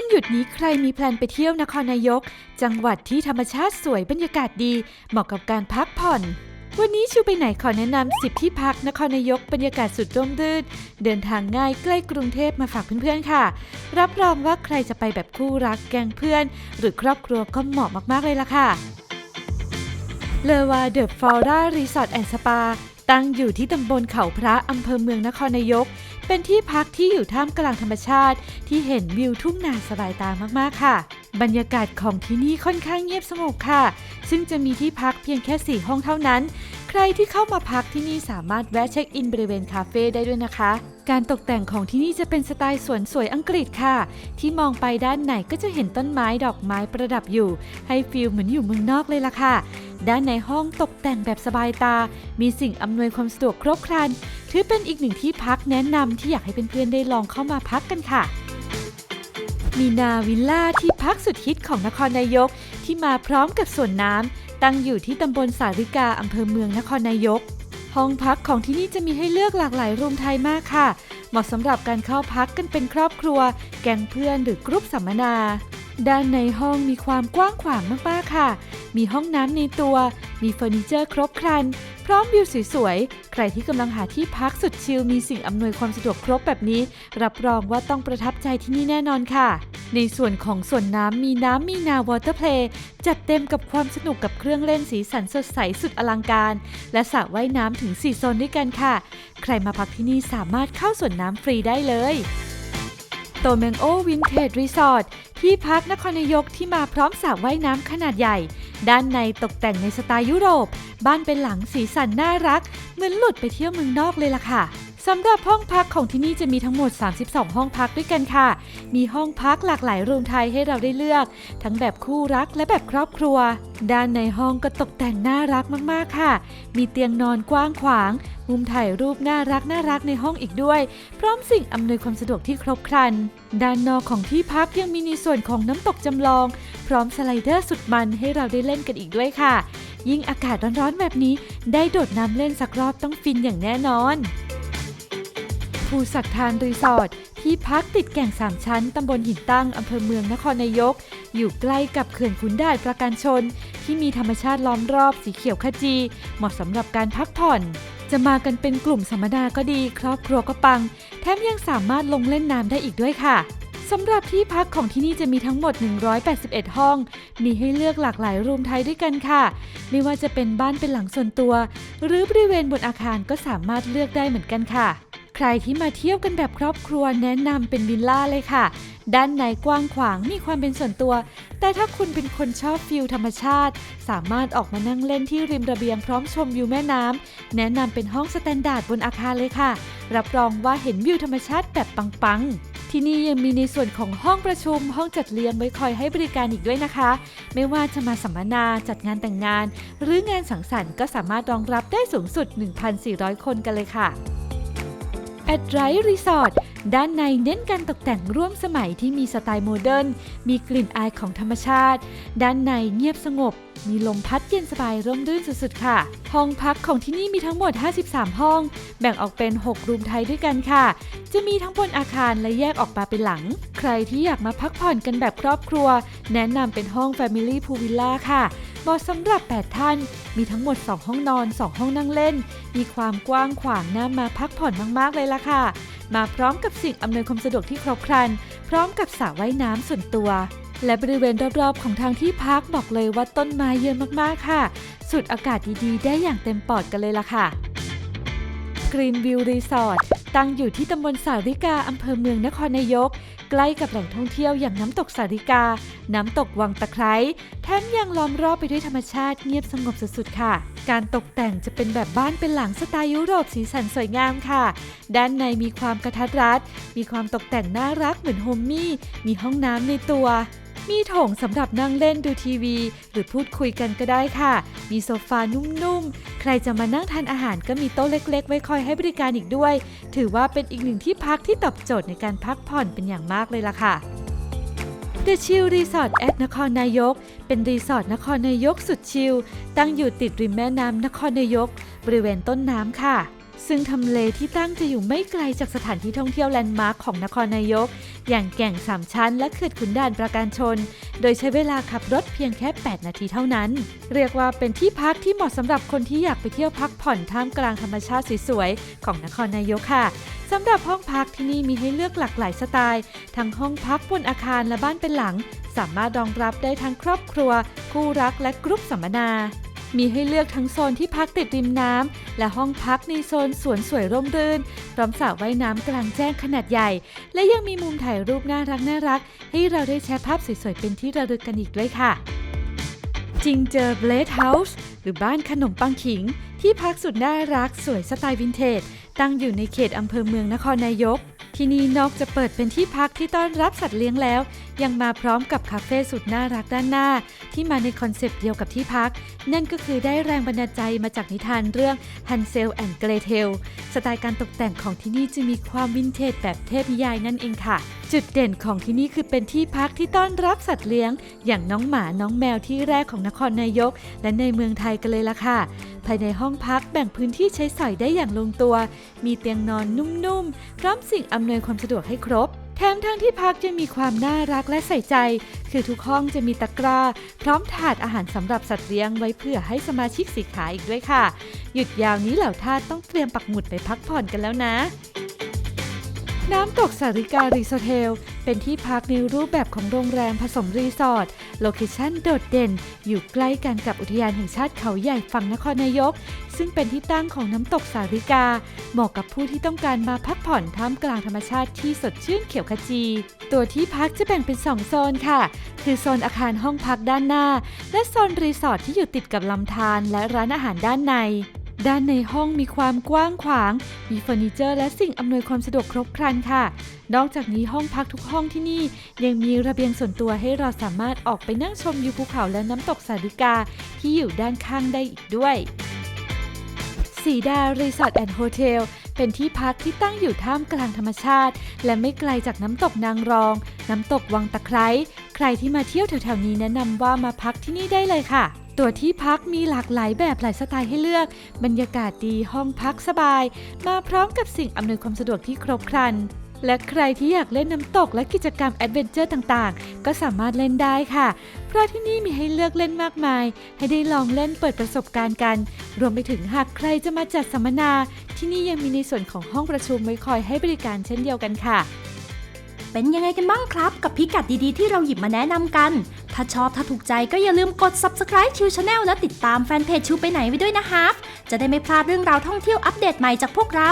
วันหยุดนี้ใครมีแพลนไปเที่ยวนครนายก จังหวัดที่ธรรมชาติสวยบรรยากาศดี เหมาะกับการพักผ่อน วันนี้ชิวไปไหนขอแนะนำ10ที่พักนครนายกบรรยากาศสุดร่มรื่น เดินทางง่ายใกล้กรุงเทพมาฝากเพื่อนๆค่ะ รับรองว่าใครจะไปแบบคู่รักแกงเพื่อน หรือครอบครัวก็เหมาะมากๆเลยล่ะค่ะเลวาเดอะฟลอร่ารีสอร์ทแอนด์สปาตั้งอยู่ที่ตำบลเขาพระอำเภอเมืองนครนายก เป็นที่พักที่อยู่ท่ามกลางธรรมชาติ ที่เห็นวิวทุ่งนาสบายตามากๆค่ะ บรรยากาศของที่นี่ค่อนข้างเงียบสงบค่ะ ซึ่งจะมีที่พักเพียงแค่ 4 ห้องเท่านั้น ใครที่เข้ามาพักที่นี่สามารถแวะเช็คอินบริเวณคาเฟ่ได้ด้วยนะคะ การตกแต่งของที่นี่จะเป็นสไตล์สวนสวยอังกฤษค่ะ ที่มองไปด้านไหนก็จะเห็นต้นไม้ดอกไม้ประดับอยู่ ให้ฟีลเหมือนอยู่เมืองนอกเลยล่ะค่ะ ด้านในห้องตกแต่งแบบสบายตา มีสิ่งอำนวยความสะดวกครบครัน ถือเป็นอีกหนึ่งที่พักแนะนำที่อยากให้เพื่อนๆได้ลองเข้ามาพักกันค่ะ มีนาวิลล่าที่พักสุดฮิตของนครนายก ที่มาพร้อมกับสวนน้ำตั้งอยู่ที่ตำบลสาริกาอำเภอเมืองนครนายก ห้องพักของที่นี่จะมีให้เลือกหลากหลายรวมไทยมากค่ะ เหมาะสำหรับการเข้าพักกันเป็นครอบครัว แก๊งเพื่อนหรือกรุ๊ปสัมมนา ด้านในห้องมีความกว้างขวางมากๆค่ะ มีห้องน้ำในตัว มีเฟอร์นิเจอร์ครบครัน พร้อมวิวสวยๆ ใครที่กำลังหาที่พักสุดชิลมีสิ่งอำนวยความสะดวกครบแบบนี้ รับรองว่าต้องประทับใจที่นี่แน่นอนค่ะ ในส่วนของส่วนน้ำมีน้ำมีนาวอเตอร์เพลย์จัดเต็มกับความสนุกกับเครื่องเล่นสีสันสดใสสุดอลังการ และสระว่ายน้ำถึง 4 โซนด้วยกันค่ะ ใครมาพักที่นี่สามารถเข้าส่วนน้ำฟรีได้เลยโตเมงโอวินเทจรีสอร์ทที่พักนครนายกที่มาพร้อมสระว่ายน้ำขนาดใหญ่ ด้านในตกแต่งในสไตล์ยุโรป บ้านเป็นหลังสีสันน่ารัก เหมือนหลุดไปเที่ยวเมืองนอกเลยล่ะค่ะ สำหรับห้องพักของที่นี่จะมีทั้งหมด 32 ห้องพักด้วยกันค่ะ มีห้องพักหลากหลายรูมไทยให้เราได้เลือก ทั้งแบบคู่รักและแบบครอบครัว ด้านในห้องก็ตกแต่งน่ารักมากๆค่ะ มีเตียงนอนกว้างขวาง มุมถ่ายรูปน่ารักน่ารักในห้องอีกด้วย พร้อมสิ่งอำนวยความสะดวกที่ครบครัน ด้านนอกของที่พักยังมีในส่วนของน้ำตกจำลอง พร้อมสไลเดอร์สุดมันให้เราได้เล่นกันอีกด้วยค่ะ ยิ่งอากาศร้อนๆแบบนี้ ได้โดดน้ำเล่นสักรอบต้องฟินอย่างแน่นอน ภูสักทานรีสอร์ทที่พักติดแก่งสามชั้นตำบลหินตั้งอำเภอเมืองนครนายก อยู่ใกล้กับเขื่อนขุนด่านประการชน ที่มีธรรมชาติล้อมรอบสีเขียวขจี เหมาะสำหรับการพักผ่อน จะมากันเป็นกลุ่มสัมมนาก็ดี ครอบครัวก็ปัง แถมยังสามารถลงเล่นน้ำได้อีกด้วยค่ะ สำหรับที่พักของที่นี่จะมีทั้งหมด 181 ห้อง มีให้เลือกหลากหลายรูมไทยด้วยกันค่ะ ไม่ว่าจะเป็นบ้านเป็นหลังส่วนตัว หรือบริเวณบนอาคารก็สามารถเลือกได้เหมือนกันค่ะ ใครที่มาเที่ยวกันแบบครอบครัวแนะนำเป็นวิลล่าเลยค่ะ ด้านในกว้างขวางมีความเป็นส่วนตัว แต่ถ้าคุณเป็นคนชอบฟิลธรรมชาติ สามารถออกมานั่งเล่นที่ริมระเบียงพร้อมชมวิวแม่น้ำแนะนำเป็นห้องสแตนดาร์ดบนอาคารเลยค่ะ รับรองว่าเห็นวิวธรรมชาติแบบปังๆ ที่นี่ยังมีในส่วนของห้องประชุม ห้องจัดเลี้ยงไว้คอยให้บริการอีกด้วยนะคะ ไม่ว่าจะมาสัมมนาจัดงานแต่งงาน หรืองานสังสรรค์ก็สามารถรองรับได้สูงสุด 1,400 คนกันเลยค่ะ แอดไรรีสอร์ทด้านในเน้นการตกแต่งร่วมสมัยที่มีสไตล์โมเดิร์น มีกลิ่นอายของธรรมชาติ ด้านในเงียบสงบ มีลมพัดเย็นสบายร่มรื่นสุดๆ ค่ะ ห้องพักของที่นี่มีทั้งหมด 53 ห้อง แบ่งออกเป็น 6 รูมไทยด้วยกันค่ะ จะมีทั้งบนอาคารและแยกออกมาเป็นหลัง ใครที่อยากมาพักผ่อนกันแบบครอบครัว แนะนำเป็นห้อง Family Pool Villa ค่ะ เหมาะสำหรับ 8 ท่าน มีทั้งหมด 2 ห้องนอน 2 ห้องนั่งเล่น มีความกว้างขวางน่ามาพักผ่อนมากๆเลยล่ะค่ะ มาพร้อมกับสิ่งอำนวยความสะดวกที่ครบครัน พร้อมกับสระว่ายน้ำส่วนตัว และบริเวณรอบๆ ของทางที่พักบอกเลยว่าต้นไม้เยอะมากๆค่ะสูดอากาศดีๆ ได้อย่างเต็มปอดกันเลยล่ะค่ะ Green View Resort ตั้งอยู่ที่ตำบลสาริกาอำเภอเมืองนครนายก ใกล้กับแหล่งท่องเที่ยวอย่างน้ำตกสาริกา น้ำตกวังตะไคร้แถมยังล้อมรอบไปด้วยธรรมชาติเงียบสงบสุดๆค่ะ การตกแต่งจะเป็นแบบบ้านเป็นหลังสไตล์ยุโรปสีสันสวยงามค่ะ ด้านในมีความกระทัดรัด มีความตกแต่งน่ารักเหมือนโฮมมี่ มีห้องน้ำในตัว มีโถงสำหรับนั่งเล่นดูทีวี หรือพูดคุยกันก็ได้ค่ะ มีโซฟานุ่มๆ ใครจะมานั่งทานอาหารก็มีโต๊ะเล็ก ๆ ไว้คอยให้บริการอีกด้วย ถือว่าเป็นอีกหนึ่งที่พักที่ตอบโจทย์ในการพักผ่อนเป็นอย่างมากเลยล่ะค่ะ The Chill Resort at นครนายก เป็นรีสอร์ทนครนายกสุดชิล ตั้งอยู่ติดริมแม่น้ำนครนายก บริเวณต้นน้ำค่ะ ซึ่งทำเลที่ตั้งจะอยู่ไม่ไกลจากสถานที่ท่องเที่ยวแลนด์มาร์คของนครนายก อย่างแก่งสามชั้นและเขื่อนขุนด่านประการชน โดยใช้เวลาขับรถเพียงแค่ 8 นาทีเท่านั้น เรียกว่าเป็นที่พักที่เหมาะสำหรับคนที่อยากไปเที่ยวพักผ่อนท่ามกลางธรรมชาติสวยๆของนครนายกค่ะสำหรับห้องพักที่นี่มีให้เลือกหลากหลายสไตล์ ทั้งห้องพักบนอาคารและบ้านเป็นหลัง สามารถรองรับได้ทั้งครอบครัว คู่รักและกรุ๊ปสัมมนา มีให้เลือกทั้งโซนที่พักติดริมน้ำ และห้องพักในโซนสวนสวยร่มรื่นพร้อมสระว่ายน้ำกลางแจ้งขนาดใหญ่ และยังมีมุมถ่ายรูปน่ารักน่ารัก ให้เราได้แชร์ภาพสวยๆเป็นที่ระลึกกันอีกด้วยค่ะจิงเจอเบลดเฮาส์หรือบ้านขนมปังขิง ที่พักสุดน่ารักสวยสไตล์วินเทจ ตั้งอยู่ในเขตอำเภอเมืองนครนายก ที่นี่นอกจะเปิดเป็นที่พักที่ต้อนรับสัตว์เลี้ยงแล้ว ยังมาพร้อมกับคาเฟ่สุดน่ารักด้านหน้า ที่มาในคอนเซปต์เดียวกับที่พัก นั่นก็คือได้แรงบันดาลใจมาจากนิทานเรื่อง Hansel and Gretel สไตล์การตกแต่งของที่นี่จะมีความวินเทจแบบเทพนิยายนั่นเองค่ะ จุดเด่นของที่นี่คือเป็นที่พักที่ต้อนรับสัตว์เลี้ยง อย่างน้องหมาน้องแมวที่แรกของนครนายก และในเมืองไทยกันเลยล่ะค่ะ ภายในห้องพักแบ่งพื้นที่ใช้สอยได้อย่างลงตัว มีเตียงนอนนุ่มๆพร้อมสิ่งอำนวยความสะดวกให้ครบ แถมทั้งที่พักจะมีความน่ารักและใส่ใจ คือทุกห้องจะมีตะกร้า พร้อมถาดอาหารสำหรับสัตว์เลี้ยงไว้เพื่อให้สมาชิกสีขาอีกด้วยค่ะ หยุดยาวนี้เหล่าทาสต้องเตรียมปักหมุดไปพักผ่อนกันแล้วนะน้ำตกสาริการีสอร์ทเทล เป็นที่พักในรูปแบบของโรงแรมผสมรีสอร์ท โลเคชั่นโดดเด่น อยู่ใกล้กันกับอุทยานแห่งชาติเขาใหญ่ฝั่งนครนายก ซึ่งเป็นที่ตั้งของน้ำตกสาริกา เหมาะกับผู้ที่ต้องการมาพักผ่อนท่ามกลางธรรมชาติที่สดชื่นเขียวขจี ตัวที่พักจะแบ่งเป็น 2 โซนค่ะ คือโซนอาคารห้องพักด้านหน้า และโซนรีสอร์ทที่อยู่ติดกับลำธารและร้านอาหารด้านใน ด้านในห้องมีความกว้างขวาง มีเฟอร์นิเจอร์และสิ่งอำนวยความสะดวกครบครันค่ะ นอกจากนี้ห้องพักทุกห้องที่นี่ ยังมีระเบียงส่วนตัวให้เราสามารถออกไปนั่งชมวิวภูเขาและน้ำตกสาริกาที่อยู่ด้านข้างได้อีกด้วยสีดารีสอร์ทแอนด์โฮเทลเป็นที่พักที่ตั้งอยู่ท่ามกลางธรรมชาติ และไม่ไกลจากน้ำตกนางรอง น้ำตกวังตะไคร้ ใครที่มาเที่ยวแถวๆนี้แนะนำว่ามาพักที่นี่ได้เลยค่ะ ตัวที่พักมีหลากหลายแบบหลายสไตล์ให้เลือก บรรยากาศดีห้องพักสบาย มาพร้อมกับสิ่งอำนวยความสะดวกที่ครบครัน และใครที่อยากเล่นน้ำตกและกิจกรรมแอดเวนเจอร์ต่างๆ ก็สามารถเล่นได้ค่ะ เพราะที่นี่มีให้เลือกเล่นมากมาย ให้ได้ลองเล่นเปิดประสบการณ์กัน รวมไปถึงหากใครจะมาจัดสัมมนา ที่นี่ยังมีในส่วนของห้องประชุมไว้คอยให้บริการเช่นเดียวกันค่ะ เป็นยังไงกันบ้างครับ กับพิกัดดีๆที่เราหยิบมาแนะนำกัน ถ้าชอบถ้าถูกใจก็อย่าลืมกด subscribe ชิวชาแนลและติดตามแฟนเพจชิวไปไหนไว้ด้วยนะครับจะได้ไม่พลาดเรื่องราวท่องเที่ยวอัปเดตใหม่จากพวกเรา